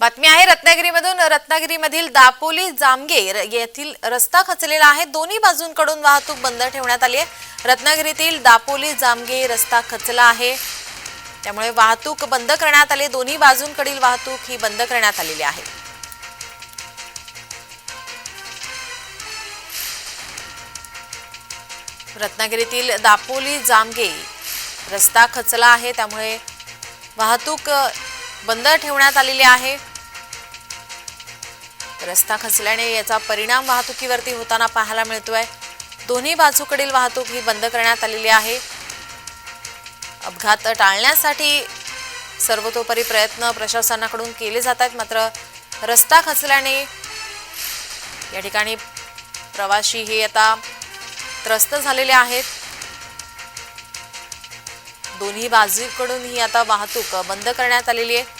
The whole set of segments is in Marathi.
बातमी आहे रत्नागिरीमधून रत्नागिरीमधील दापोली जामगे र- येथील रस्ता खचलेला आहे. दोन्ही बाजूंकडून वाहतूक बंद ठेवण्यात आली आहे. रत्नागिरीतील दापोली जामगे रस्ता खचला आहे. त्यामुळे वाहतूक बंद करण्यात आली दोन्ही बाजूंकडील वाहतूक ही बंद करण्यात आलेली आहे. रत्नागिरीतील दापोली जामगे रस्ता खचला आहे. त्यामुळे वाहतूक बंद ठेवण्यात आलेली आहे. रस्ता खचल्याने याचा परिणाम वाहतुकीवरती होताना पाहायला मिळतोय. दोन्ही बाजूकडील वाहतूक ही बंद करण्यात आलेली आहे. अपघात टाळण्यासाठी सर्वतोपरी प्रयत्न प्रशासनाकडून केले जात आहेत मात्र रस्ता खचल्याने या ठिकाणी प्रवाशी हे आता त्रस्त झालेले आहेत. दोन्ही बाजूकडून ही आता वाहतूक बंद करण्यात आलेली आहे.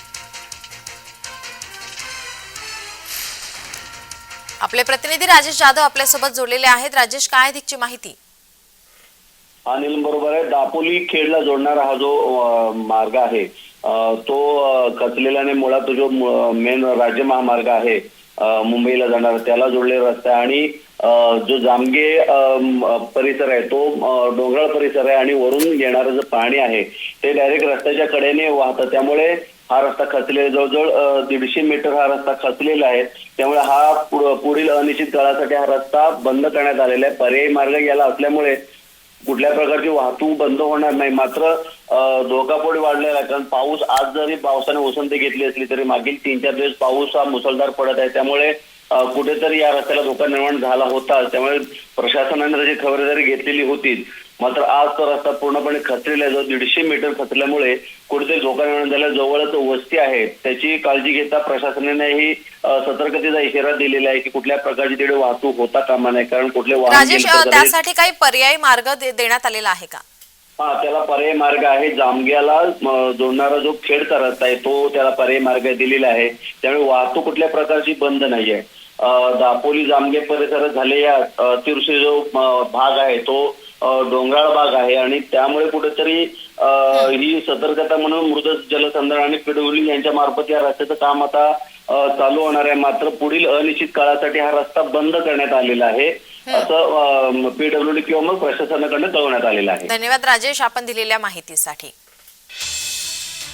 आपले प्रतिनिधी राजेश जाधव आपल्यासोबत जोडलेले आहेत. राजेश काय अधिकची माहिती? अनिल बरोबर आहे. दापोली खेडला जोडणारा हा जो मार्ग आहे तो कचलेल्याने मुळात जो मेन राज्य महामार्ग आहे मुंबईला जाणारा त्याला जोडलेला रस्ता आहे आणि जो जामगे परिसर आहे तो डोंगराळ परिसर आहे आणि वरून येणारं जे पाणी आहे ते डायरेक्ट रस्त्याच्या कडेने वाहतं. त्यामुळे हा रस्ता खचलेला जवळजवळ दीडशे मीटर हा रस्ता खचलेला आहे. त्यामुळे हा पुढील अनिश्चित काळासाठी हा रस्ता बंद करण्यात आलेला आहे. पर्यायी मार्ग याला असल्यामुळे कुठल्या प्रकारची वाहतूक बंद होणार नाही. मात्र धोका पुढे वाढलेला आहे. कारण पाऊस आज जरी पावसाने उसंती घेतली असली तरी मागील तीन चार दिवस पाऊस हा मुसळधार पडत आहे. त्यामुळे कुठेतरी या रस्त्याला धोका निर्माण झाला होता. त्यामुळे प्रशासनाने त्याची खबरदारी घेतलेली होती. मात्र आज तो रस्ता पूर्णपणे खचलेला आहे. जो दीडशे मीटर खचल्यामुळे कुठेतरी धोका निर्माण झाला जवळच वस्ती आहे. त्याची काळजी घेता प्रशासनानेही सतर्कतेचा इशारा दिलेला आहे की कुठल्या प्रकारची तिथे वाहतूक होता कामा नये. कारण कुठले वाहन त्यासाठी काही पर्यायी मार्ग देण्यात आलेला आहे का? हा त्याला पर्यायी मार्ग आहे. जामग्याला जोडणारा जो खेडचा रस्ता आहे तो त्याला पर्यायी मार्ग दिलेला आहे. त्यामुळे वाहतूक कुठल्या प्रकारची बंद नाहीये. अ, दापोली जामगे परिसरात झालेल्या अतिवृष्टी जो भाग आहे तो डोंगराळ भाग आहे. आणि त्यामुळे कुठेतरी ही. सतर्कता म्हणून मृद जलसंधारण आणि पिडवली यांच्या मार्फत या रस्त्याचं काम आता चालू होणार आहे. मात्र पुढील अनिश्चित काळासाठी हा रस्ता बंद करण्यात आलेला आहे. असं पीडब्ल्यूडी किंवा मग प्रशासनाकडनं कळवण्यात आलेलं आहे. धन्यवाद राजेश आपण दिलेल्या माहितीसाठी.